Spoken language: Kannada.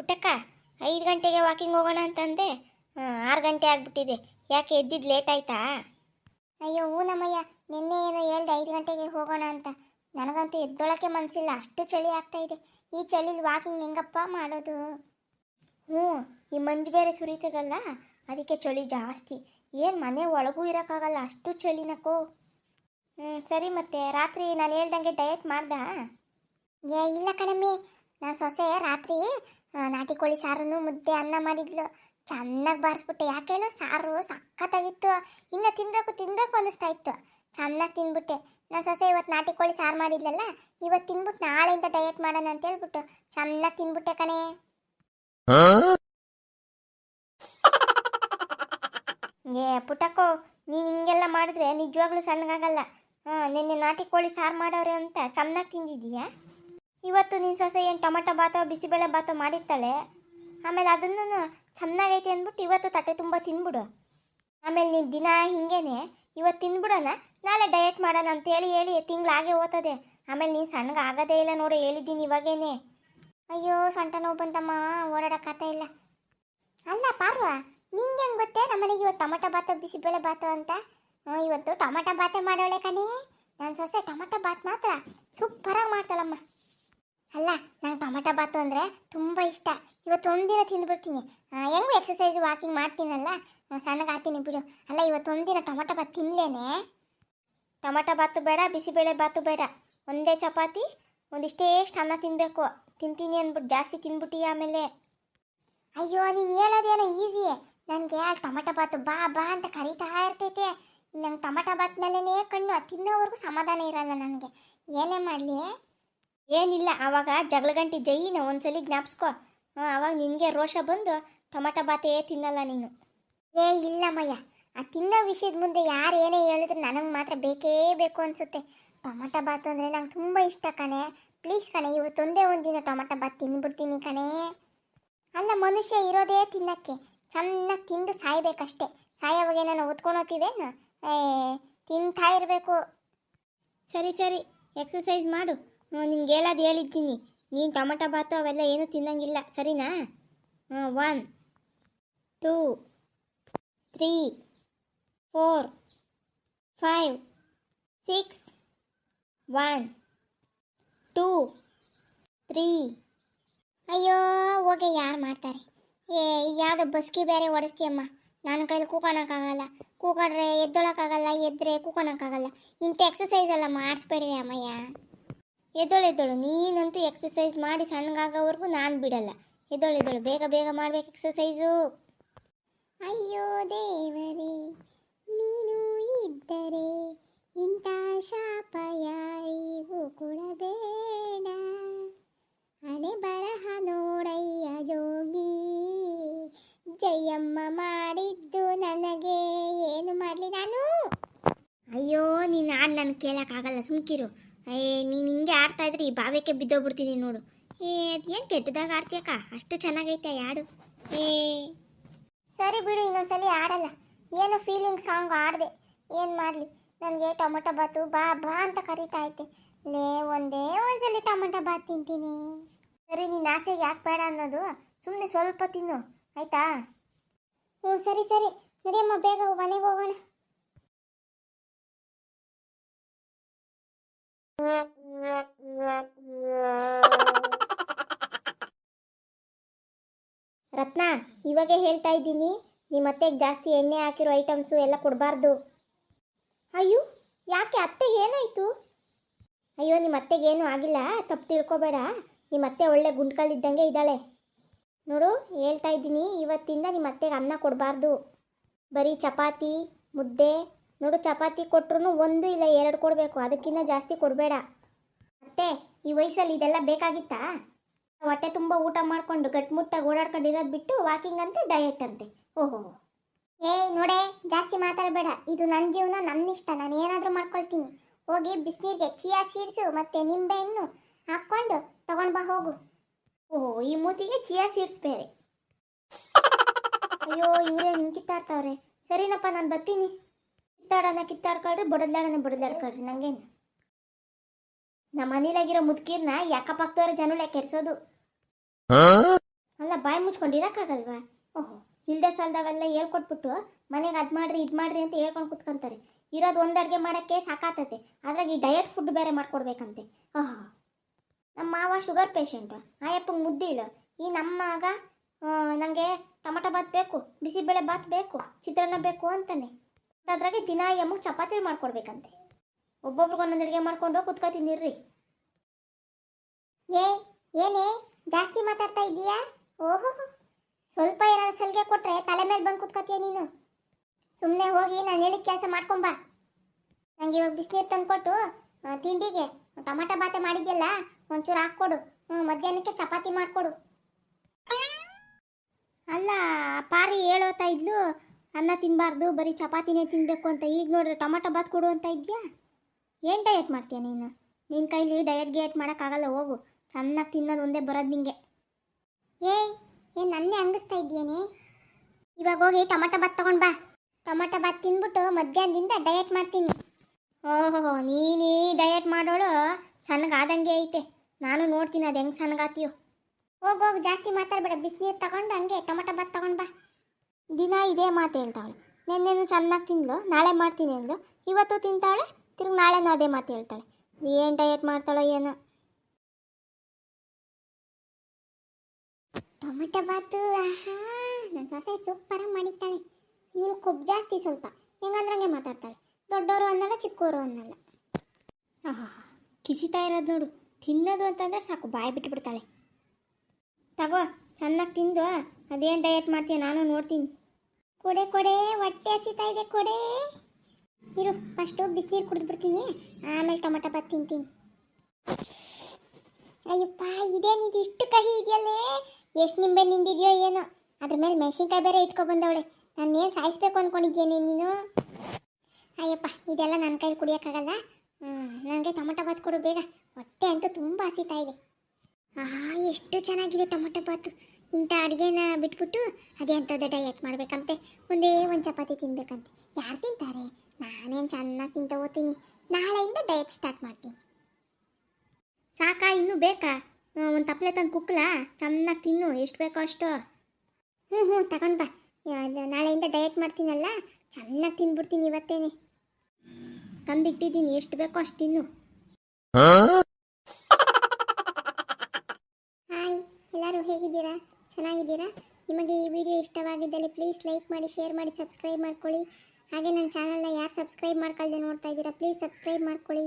ಪುಟ್ಟಕ್ಕ ಐದು ಗಂಟೆಗೆ ವಾಕಿಂಗ್ ಹೋಗೋಣ ಅಂತಂದೆ. ಆರು ಗಂಟೆ ಆಗ್ಬಿಟ್ಟಿದೆ. ಯಾಕೆ ಎದ್ದಿದ್ದು ಲೇಟ್ ಆಯ್ತಾ? ಅಯ್ಯೋ ಹೂನಮ್ಮಯ್ಯ ನಿನ್ನೆ ಏನೋ ಹೇಳ್ದೆ ಐದು ಗಂಟೆಗೆ ಹೋಗೋಣ ಅಂತ. ನನಗಂತೂ ಎದ್ದೊಳಕ್ಕೆ ಮನಸ್ಸಿಲ್ಲ ಅಷ್ಟು ಚಳಿ ಆಗ್ತಾ ಇದೆ. ಈ ಚಳಿಲಿ ವಾಕಿಂಗ್ ಹೆಂಗಪ್ಪ ಮಾಡೋದು? ಹ್ಞೂ ಈ ಮಂಜು ಬೇರೆ ಸುರಿತದಲ್ಲ? ಅದಕ್ಕೆ ಚಳಿ ಜಾಸ್ತಿ. ಏನು ಮನೆ ಒಳಗೂ ಇರೋಕ್ಕಾಗಲ್ಲ. ಅಷ್ಟು ಚಳಿನಕ್ಕೋ ಹ್ಞೂ ಸರಿ ಮತ್ತೆ. ರಾತ್ರಿ ನಾನು ಹೇಳ್ದಂಗೆ ಡಯಟ್ ಮಾಡ್ದಾ? ಏ ಇಲ್ಲ ಕಣಮ್ಮಿ. ನಾನು ಸೊಸೆ ರಾತ್ರಿ ನಾಟಿ ಕೋಳಿ ಸಾರನ್ನು ಮುದ್ದೆ ಅನ್ನ ಮಾಡಿದ್ಲು. ಚೆನ್ನಾಗಿ ಬಾರಿಸ್ಬಿಟ್ಟೆ. ಯಾಕೇನೋ ಸಾರು ಸಖತ್ತಾಗಿತ್ತು. ಇನ್ನು ತಿನ್ನಬೇಕು ತಿನ್ನಬೇಕು ಅನ್ನಿಸ್ತಾ ಇತ್ತು. ಚೆನ್ನಾಗಿ ತಿಂದ್ಬಿಟ್ಟೆ ನನ್ನ ಸೊಸೆ ಇವತ್ತು ನಾಟಿ ಕೋಳಿ ಸಾರು ಮಾಡಿದ್ಲಲ್ಲ ಇವತ್ತು ತಿನ್ಬಿಟ್ಟು ನಾಳೆಯಿಂದ ಡಯಟ್ ಮಾಡೋಣ ಅಂತ ಹೇಳ್ಬಿಟ್ಟು ಚೆನ್ನಾಗಿ ತಿಂದ್ಬಿಟ್ಟೆ ಕಣೆ. ಏ ಪುಟಕೋ ನೀವು ಹಿಂಗೆಲ್ಲ ಮಾಡಿದ್ರೆ ನಿಜವಾಗ್ಲೂ ಸಣ್ಣಗಾಗಲ್ಲ. ಹಾಂ, ನಿನ್ನೆ ನಾಟಿ ಕೋಳಿ ಸಾರು ಮಾಡೋರೆ ಅಂತ ಚೆನ್ನಾಗಿ ತಿಂದಿದ್ದೀಯಾ? ಇವತ್ತು ನಿನ್ನ ಸೊಸೆ ಏನು ಟೊಮೆಟೊ ಬಾತೋ, ಬಿಸಿಬೇಳೆ ಬಾತೋ ಮಾಡಿರ್ತಾಳೆ? ಆಮೇಲೆ ಅದನ್ನು ಚೆನ್ನಾಗೈತೆ ಅಂದ್ಬಿಟ್ಟು ಇವತ್ತು ತಟ್ಟೆ ತುಂಬ ತಿನ್ಬಿಡು. ಆಮೇಲೆ ನೀನು ದಿನ ಹಿಂಗೇನೆ ಇವತ್ತು ತಿನ್ಬಿಡೋಣ, ನಾಳೆ ಡಯಟ್ ಮಾಡೋಣ ಅಂತ ಹೇಳಿ ಹೇಳಿ ತಿಂಗಳಾಗೆ ಓದ್ತದೆ ಆಮೇಲೆ ನೀನು ಸಣ್ಣಗೆ ಆಗೋದೇ ಇಲ್ಲ ನೋಡು, ಹೇಳಿದ್ದೀನಿ ಇವಾಗೇನೆ. ಅಯ್ಯೋ, ಸೊಂಟ ನೋವು ಬಂತಮ್ಮ ಓಡಾಡೋಕ್ಕಾಗ್ತಾ ಇಲ್ಲ. ಅಲ್ಲ, ಪಾರ್ವ ನಿಂಗೆ ಹೆಂಗೆ ಗೊತ್ತೇ ನಮ್ಮನೆಗೆ ಇವತ್ತು ಟೊಮೆಟೊ ಬಾತು, ಬಿಸಿಬೇಳೆ ಬಾತು ಅಂತ? ಇವತ್ತು ಟೊಮೆಟೊ ಬಾತೆ ಮಾಡೋಳೆ ಕಣೇ. ನಾನು ಸೊಸೆ ಟೊಮೆಟೊ ಬಾತ್ ಮಾತ್ರ ಸೂಪರಾಗಿ ಮಾಡ್ತಾಳಮ್ಮ. ಅಲ್ಲ, ನಂಗೆ ಟೊಮೆಟೊ ಬಾತು ಅಂದರೆ ತುಂಬ ಇಷ್ಟ. ಇವತ್ತು ಒಂದಿನ ತಿಂದುಬಿಡ್ತೀನಿ. ಹೆಂಗೂ ಎಕ್ಸಸೈಸ್ ವಾಕಿಂಗ್ ಮಾಡ್ತೀನಲ್ಲ? ಸಣ್ಣಗೆ ಹಾಕ್ತೀನಿ ಬಿಡು. ಅಲ್ಲ, ಇವತ್ತು ಒಂದಿನ ಟೊಮೆಟೊ ಬಾತು ತಿನ್ನಲೇನೆ ಟೊಮೆಟೊ ಬಾತು ಬೇಡ, ಬಿಸಿಬೇಳೆ ಬಾತು ಬೇಡ. ಒಂದೇ ಚಪಾತಿ, ಒಂದಿಷ್ಟೇ ಅನ್ನ ತಿನ್ನಬೇಕು ತಿಂತೀನಿ ಅಂದ್ಬಿಟ್ಟು ಜಾಸ್ತಿ ತಿಂದ್ಬಿಟ್ಟಿ ಆಮೇಲೆ. ಅಯ್ಯೋ, ನೀನು ಹೇಳೋದೇನೋ ಈಸಿಯೇ ನನಗೆ ಆ ಟೊಮೆಟೊ ಬಾತು ಬಾ ಬಾ ಅಂತ ಕರೀತಾ ಇರ್ತೈತೆ. ನಂಗೆ ಟೊಮೆಟೊ ಬಾತ್ ಮೇಲೇ ಕಣ್ಣು ತಿನ್ನೋವರೆಗೂ ಸಮಾಧಾನ ಇರಲ್ಲ ನನಗೆ. ಏನೇ ಮಾಡಲಿ ಏನಿಲ್ಲ, ಆವಾಗ ಜಗಳ ಗಂಟೆ ಜೈನ ಒಂದ್ಸಲಿ ಜ್ಞಾಪಿಸ್ಕೊ. ಹಾಂ ಆವಾಗ ನಿನಗೆ ರೋಷ ಬಂದು ಟೊಮೆಟೊ ಬಾತೇ ತಿನ್ನಲ್ಲ ನೀನು. ಏ, ಇಲ್ಲ ಮಯ್ಯ. ಆ ತಿನ್ನೋ ವಿಷಯದ ಮುಂದೆ ಯಾರು ಏನೇ ಹೇಳಿದ್ರು ನನಗೆ ಮಾತ್ರ ಬೇಕೇ ಬೇಕು ಅನಿಸುತ್ತೆ. ಟೊಮೆಟೊ ಬಾತು ಅಂದರೆ ನಂಗೆ ತುಂಬ ಇಷ್ಟ ಕಣೆ. ಪ್ಲೀಸ್ ಕಣೆ ಇವತ್ತೊಂದೇ ಒಂದಿನ ಟೊಮೆಟೊ ಬಾತ್ ತಿಂದ್ಬಿಡ್ತೀನಿ ಕಣೆ. ಅಲ್ಲ, ಮನುಷ್ಯ ಇರೋದೇ ತಿನ್ನಕ್ಕೆ. ಚೆನ್ನಾಗಿ ತಿಂದು ಸಾಯ್ಬೇಕಷ್ಟೆ. ಸಾಯೋವಾಗ ಹೊತ್ಕೊಂಡು ಹೋಗ್ತೀವೇನು? ಏ, ತಿಂತಾ ಇರಬೇಕು. ಸರಿ ಸರಿ ಎಕ್ಸಸೈಸ್ ಮಾಡು. ನಿನ್ಗೆ ಹೇಳೋದು ಹೇಳಿದ್ದೀನಿ. ನೀನು ಟೊಮೆಟೊ ಬಾತು ಅವೆಲ್ಲ ಏನೂ ತಿನ್ನಂಗಿಲ್ಲ, ಸರಿನಾ? ಹ್ಞೂ one two three four five six one two three ಅಯ್ಯೋ, ಹೋಗಿ ಯಾರು ಮಾಡ್ತಾರೆ? ಏ, ಯಾವುದೋ ಬಸ್ಕಿ ಬೇರೆ ಹೊಡೆಸ್ತೀಯಮ್ಮ ನನ್ನ ಕೈಲಿ ಕೂಕೋಣಕ್ಕಾಗಲ್ಲ. ಕೂಕೊಂಡ್ರೆ ಎದ್ದೊಳಕ್ಕಾಗಲ್ಲ ಎದ್ದರೆ ಕೂಕೋಣಕ್ಕಾಗಲ್ಲ. ಇಂಥ ಎಕ್ಸಸೈಸ್ ಎಲ್ಲ ಮಾಡಿಸ್ಬೇಡಿ ಅಮ್ಮಯ್ಯ. ಎದ್ದೋಳು ಎದ್ದೋಳು. ನೀನಂತೂ ಎಕ್ಸಸೈಸ್ ಮಾಡಿ ಸಣ್ಣಗಾಗೋವರೆಗೂ ನಾನು ಬಿಡಲ್ಲ. ಎದ್ದೋಳು ಎದ್ದೋಳು. ಬೇಗ ಬೇಗ ಮಾಡ್ಬೇಕು ಎಕ್ಸಸೈಸು ಅಯ್ಯೋ ದೇವರೇ ನೀನು ಇದ್ದರೆ ಇಂಥ ಶಾಪ ಯಾರಿಗೂ ಕೊಡಬೇಡ. ಹಣೆ ಬರಹ ನೋಡಯ್ಯ ಜೋಗಿ. ಜಯಮ್ಮ ಮಾಡಿದ್ದು ನನಗೆ ಏನು ಮಾಡಲಿ ನಾನು? ಅಯ್ಯೋ ನೀನು ನಾನು ನನಗೆ ಕೇಳೋಕ್ಕಾಗಲ್ಲ. ಸುಮ್ಕಿರು. ಏ, ನೀನು ಹಿಂಗೆ ಆಡ್ತಾ ಇದ್ರಿ ಈ ಬಾವಿಗೆ ಬಿದ್ದೋಗ್ಬಿಡ್ತೀನಿ ನೋಡು. ಏ ಏನು ಕೆಟ್ಟದಾಗ ಆಡ್ತೀಯಕ್ಕ ಅಷ್ಟು ಚೆನ್ನಾಗೈತೆ ಯಾಡು. ಏ. ಸರಿ ಬಿಡು, ಇನ್ನೊಂದ್ಸಲಿ ಆಡಲ್ಲ. ಏನು ಫೀಲಿಂಗ್ ಸಾಂಗ್ ಆಡದೆ. ಏನು ಮಾಡಲಿ? ನನಗೆ ಟೊಮೆಟೊ ಬಾತು ಬಾ ಬಾ ಅಂತ ಕರೀತಾ ಐತೆ ಲೇ, ಒಂದೇ ಒಂದ್ಸಲಿ ಟೊಮೆಟೊ ಬಾತ್ ತಿಂತೀನಿ. ಸರಿ, ನೀನು ಆಸೆಗೆ ಯಾಕೆ ಬೇಡ ಅನ್ನೋದು ಸುಮ್ಮನೆ ಸ್ವಲ್ಪ ತಿನ್ನು. ಆಯ್ತಾ? ಹ್ಞೂ, ಸರಿ ಸರಿ. ನಡಿಯಮ್ಮ, ಬೇಗ ಮನೆಗೆ ಹೋಗೋಣ. ರತ್ನ, ಇವಾಗೇ ಹೇಳ್ತಾ ಇದ್ದೀನಿ ನಿಮ್ಮ ಅತ್ತೆಗೆ ಜಾಸ್ತಿ ಎಣ್ಣೆ ಹಾಕಿರೋ ಐಟಮ್ಸು ಎಲ್ಲ ಕೊಡಬಾರ್ದು. ಅಯ್ಯೋ, ಯಾಕೆ ಅತ್ತೆಗೆ ಏನಾಯಿತು? ಅಯ್ಯೋ ನಿಮ್ಮ ಅತ್ತೆಗೆ ಏನೂ ಆಗಿಲ್ಲ, ತಪ್ಪು ತಿಳ್ಕೊಬೇಡ. ನಿಮ್ಮ ಅತ್ತೆ ಒಳ್ಳೆ ಗುಂಡ್ಕಲ್ಲಿದ್ದಂಗೆ ಇದ್ದಾಳೆ. ನೋಡು, ಹೇಳ್ತಾ ಇದ್ದೀನಿ, ಇವತ್ತಿಂದ ನಿಮ್ಮ ಅತ್ತೆಗೆ ಅನ್ನ ಕೊಡಬಾರ್ದು. ಬರೀ ಚಪಾತಿ, ಮುದ್ದೆ ನೋಡು, ಚಪಾತಿ ಕೊಟ್ರು ಒಂದು ಇಲ್ಲ ಎರಡು ಕೊಡಬೇಕು. ಅದಕ್ಕಿಂತ ಜಾಸ್ತಿ ಕೊಡಬೇಡ. ಮತ್ತೆ ಈ ವಯಸ್ಸಲ್ಲಿ ಇದೆಲ್ಲ ಬೇಕಾಗಿತ್ತಾ? ಹೊಟ್ಟೆ ತುಂಬ ಊಟ ಮಾಡಿಕೊಂಡು ಗಟ್ಟಿಮುಟ್ಟಾಗಿ ಓಡಾಡ್ಕೊಂಡಿರೋದು ಬಿಟ್ಟು ವಾಕಿಂಗ್ ಅಂತೆ ಡಯಟ್ ಅಂತೆ. ಓಹೋ. ಏಯ್, ನೋಡೆ, ಜಾಸ್ತಿ ಮಾತಾಡಬೇಡ. ಇದು ನನ್ನ ಜೀವನ ನನ್ನ ಇಷ್ಟ. ನಾನು ಏನಾದರೂ ಮಾಡ್ಕೊಳ್ತೀನಿ. ಹೋಗಿ ಬಿಸಿನೀರಿಗೆ ಚಿಯಾ ಸೀಡ್ಸು ಮತ್ತು ನಿಂಬೆಹಣ್ಣು ಹಾಕ್ಕೊಂಡು ತಗೊಂಡು ಬಾ, ಹೋಗು. ಓಹೋ, ಈ ಮೂತಿಗೆ ಚಿಯಾ ಸೀಡ್ಸ್ ಬೇರೆ. ಅಯ್ಯೋ ಇವರೇ ನಿಂಕಿತ್ತಾಡ್ತಾವ್ರೆ ಸರಿನಪ್ಪ, ನಾನು ಬರ್ತೀನಿ. ಕಿತ್ತಾಡೋಣ, ಕಿತ್ತಾಡ್ಕೊಳ್ರಿ, ಬಡದ್ಲಾಡೋಣ, ಬಡದ್ಲಾಡ್ಕೊಳ್ರಿ, ನಂಗೇನು? ನಮ್ಮ ಮನೇಲಾಗಿರೋ ಮುದುಕೀರ್ನ ಯಾಕಪ್ಪಾಗ್ತವ್ರೆ ಜನಗಳೇ ಕೆಡ್ಸೋದು? ಅಲ್ಲ, ಬಾಯಿ ಮುಚ್ಕೊಂಡಿರಕ್ಕಾಗಲ್ವಾ ಓಹೋ, ಇಲ್ದೆ ಸಲ್ದವೆಲ್ಲ ಹೇಳ್ಕೊಟ್ಬಿಟ್ಟು ಮನೆಗೆ ಅದು ಮಾಡ್ರಿ, ಇದು ಮಾಡ್ರಿ ಅಂತ ಹೇಳ್ಕೊಂಡು ಕುತ್ಕೊಂತಾರೆ. ಇರೋದು ಒಂದು ಅಡುಗೆ ಮಾಡೋಕ್ಕೆ ಸಾಕಾತತೆ. ಅದ್ರಾಗ ಈ ಡಯಟ್ ಫುಡ್ ಬೇರೆ ಮಾಡ್ಕೊಡ್ಬೇಕಂತೆ. ಓಹೋ. ನಮ್ಮ ಮಾವ ಶುಗರ್ ಪೇಷಂಟು ಆಯಪ್ಪಂಗೆ ಮುದ್ದಿಳು ಈ ನಮ್ಮ ಮಗ ನನಗೆ ಟೊಮಟೊ ಬಾತ್ ಬೇಕು, ಬಿಸಿಬೇಳೆ ಬಾತ್ ಬೇಕು, ಚಿತ್ರಾನ್ನ ಬೇಕು ಅಂತಾನೆ. ಅದ್ರಾಗೆ ದಿನ ಎಮ್ಮಗೆ ಚಪಾತಿ ಮಾಡ್ಕೊಡ್ಬೇಕಂತೆ. ಒಬ್ಬೊಬ್ರಿಗೆ ಒಂದೊಂದು ಅಡುಗೆ ಮಾಡ್ಕೊಂಡು ಕುತ್ಕೋತಿನಿರ್ರಿ ಏ, ಏನೇ, ಜಾಸ್ತಿ ಮಾತಾಡ್ತಾ ಇದೀಯಾ ಓಹೋ, ಸ್ವಲ್ಪ ಏನಾದ್ರು ಸಲಿಗೆ ಕೊಟ್ರೆ ತಲೆ ಮೇಲೆ ಬಂದು ಕುತ್ಕೋತೀಯ ನೀನು? ಸುಮ್ಮನೆ ಹೋಗಿ ನಾನು ಹೇಳಿದ ಕೆಲಸ ಮಾಡ್ಕೊಂಬಾ ನಂಗೆ ಇವಾಗ ಬಿಸಿನೀರು ತಂದು ಕೊಟ್ಟು ತಿಂಡಿಗೆ ಟೊಮಾಟೊ ಬಾತೆ ಮಾಡಿದ್ಯಲ್ಲ, ಒಂಚೂರು ಹಾಕ್ಕೊಡು. ಹ್ಞೂ ಮಧ್ಯಾಹ್ನಕ್ಕೆ ಚಪಾತಿ ಮಾಡಿಕೊಡು. ಅಲ್ಲ, ಪಾರಿ ಹೇಳೋತಾ ಇದ್ಲು ಅನ್ನ ತಿನ್ನಬಾರ್ದು ಬರೀ ಚಪಾತಿನೇ ತಿನ್ನಬೇಕು ಅಂತ ಈಗ ನೋಡ್ರಿ ಟೊಮೆಟೊ ಬಾತ್ ಕೊಡು ಅಂತ ಇದೆಯಾ? ಏನು ಡಯಟ್ ಮಾಡ್ತೀಯ ನೀನು? ನಿನ್ನ ಕೈಲಿ ಡಯಟ್ ಗಿಯಟ್ ಮಾಡೋಕ್ಕಾಗಲ್ಲ ಹೋಗು. ಚೆನ್ನಾಗಿ ತಿನ್ನೋದು ಒಂದೇ ಬರೋದು ನಿಂಗೆ. ಏ ಏನು ನನ್ನೇ ಹಂಗಿಸ್ತಾ ಇದ್ದೀಯೇನೆ ಇವಾಗ ಹೋಗಿ ಟೊಮೆಟೊ ಬಾತ್ ತೊಗೊಂಡು ಬಾ. ಟೊಮೆಟೊ ಬಾತ್ ತಿನ್ಬಿಟ್ಟು ಮಧ್ಯಾಹ್ನದಿಂದ ಡಯಟ್ ಮಾಡ್ತೀನಿ. ಓಹೋ, ನೀನು ಡಯಟ್ ಮಾಡೋಳು ಸಣ್ಣಗಾದಂಗೆ ಐತೆ. ನಾನು ನೋಡ್ತೀನಿ ಅದು ಹೆಂಗೆ ಸಣ್ಣಗಾತೀಯೋ. ಹೋಗೋಗಿ ಹೋಗು, ಜಾಸ್ತಿ ಮಾತಾಡಬೇಡ. ಬಿಸಿನೀರು ತಗೊಂಡು ಹಂಗೆ ಟೊಮಾಟೊ ಬಾತ್ ತಗೊಂಡು ಬಾ ದಿನ ಇದೇ ಮಾತು ಹೇಳ್ತಾಳೆ ನೆನ್ನೆನು ಚೆನ್ನಾಗಿ ತಿಂದ್ಲು, ನಾಳೆ ಮಾಡ್ತೀನಿ ಅಂದ್ಲು. ಇವತ್ತು ತಿಂತಾಳೆ ತಿರ್ಗಿ ನಾಳೆನೂ ಅದೇ ಮಾತು ಹೇಳ್ತಾಳೆ. ಏನು ಡಯಟ್ ಮಾಡ್ತಾಳೋ ಏನೋ. ಟೊಮೆಟೊ ಬಾತು, ಆಹಾ ನನ್ನ ಸೊಸೆ ಸೂಪರಾಗಿ ಮಾಡಿದ್ದಾಳೆ. ಇವಳು ಕೊಬ್ಬು ಜಾಸ್ತಿ ಸ್ವಲ್ಪ. ಹೆಂಗಂದ್ರಂಗೆ ಮಾತಾಡ್ತಾಳೆ. ದೊಡ್ಡವರು ಅನ್ನಲ್ಲ ಚಿಕ್ಕವರು ಅನ್ನಲ್ಲ. ಆಹಾ, ಕಿಸಿತಾ ಇರೋದು ನೋಡು. ತಿನ್ನೋದು ಅಂತಂದ್ರೆ ಸಾಕು, ಬಾಯಿ ಬಿಟ್ಬಿಡ್ತಾಳೆ. ತಗೋ, ಚೆನ್ನಾಗಿ ತಿಂದು ಅದೇನು ಡಯಟ್ ಮಾಡ್ತೀಯ, ನಾನು ನೋಡ್ತೀನಿ. ಕೊಡೆ ಕೊಡೆ, ಹೊಟ್ಟೆ ಹಸಿತಾ ಇದೆ ಕೊಡೆ. ಇರು ಫಸ್ಟು ಬಿಸಿನೀರು ಕುಡಿದ್ಬಿಡ್ತೀನಿ ಆಮೇಲೆ ಟೊಮೆಟೊ ಬಾತ್ ತಿಂತೀನಿ. ಅಯ್ಯಪ್ಪ ಇದೇನಿದು ಇಷ್ಟು ಕಹಿ ಇದೆಯಲ್ಲೇ? ಎಷ್ಟು ನಿಂಬೆ ನಿಂದಿದೆಯೋ ಏನೋ. ಅದ್ರ ಮೇಲೆ ಮೆಣಸಿನ್ಕಾಯಿ ಬೇರೆ ಇಟ್ಕೊ ಬಂದವಳೆ. ನಾನು ಏನು ಸಾಯಿಸ್ಬೇಕು ಅಂದ್ಕೊಂಡಿದ್ದೇನೆ ನೀನು? ಅಯ್ಯಪ್ಪ, ಇದೆಲ್ಲ ನನ್ನ ಕೈಲಿ ಕುಡಿಯೋಕ್ಕಾಗಲ್ಲ. ನನಗೆ ಟೊಮೆಟೊ ಬಾತ್ ಕೊಡು ಬೇಗ. ಹೊಟ್ಟೆ ಅಂತೂ ತುಂಬ ಹಸಿತಾ ಇದೆ. ಆಹಾ, ಎಷ್ಟು ಚೆನ್ನಾಗಿದೆ ಟೊಮೆಟೊ ಬಾತು ಇಂಥ ಅಡುಗೆನ ಬಿಟ್ಬಿಟ್ಟು ಅದೇ ಅಂಥದ್ದು ಡಯಟ್ ಮಾಡಬೇಕಂತೆ. ಒಂದೇ ಒಂದು ಚಪಾತಿ ತಿನ್ಬೇಕಂತೆ. ಯಾರು ತಿಂತಾರೆ? ನಾನೇನು ಚೆನ್ನಾಗಿ ತಿಂತ ಹೋಗ್ತೀನಿ. ನಾಳೆಯಿಂದ ಡಯಟ್ ಸ್ಟಾರ್ಟ್ ಮಾಡ್ತೀನಿ. ಸಾಕಾ ಇನ್ನೂ ಬೇಕಾ? ಒಂದು ತಪ್ಪಲೆ ತಂದು ಕುಕ್ಕಲಾ ಚೆನ್ನಾಗಿ ತಿನ್ನು. ಎಷ್ಟು ಬೇಕೋ ಅಷ್ಟು. ಹ್ಞೂ ಹ್ಞೂ ತಗೊಂಡು ಬಾ. ನಾಳೆಯಿಂದ ಡಯಟ್ ಮಾಡ್ತೀನಲ್ಲ? ಚೆನ್ನಾಗಿ ತಿನ್ಬಿಡ್ತೀನಿ ಇವತ್ತೇನೆ. ತಂದಿಟ್ಟಿದ್ದೀನಿ. ಎಷ್ಟು ಬೇಕೋ ಅಷ್ಟು ತಿನ್ನು. ಚೆನ್ನಾಗಿದ್ದೀರಾ? ನಿಮಗೆ ಈ ವಿಡಿಯೋ ಇಷ್ಟವಾಗಿದ್ದಲ್ಲಿ ಪ್ಲೀಸ್ ಲೈಕ್ ಮಾಡಿ ಶೇರ್ ಮಾಡಿ ಸಬ್ಸ್ಕ್ರೈಬ್ ಮಾಡ್ಕೊಳ್ಳಿ. ಹಾಗೆ ನನ್ನ ಚಾನಲ್ನ ಯಾರು ಸಬ್ಸ್ಕ್ರೈಬ್ ಮಾಡ್ಕೊಳ್ದೆ ನೋಡ್ತಾ ಇದ್ದೀರಾ ಪ್ಲೀಸ್ ಸಬ್ಸ್ಕ್ರೈಬ್ ಮಾಡ್ಕೊಳ್ಳಿ.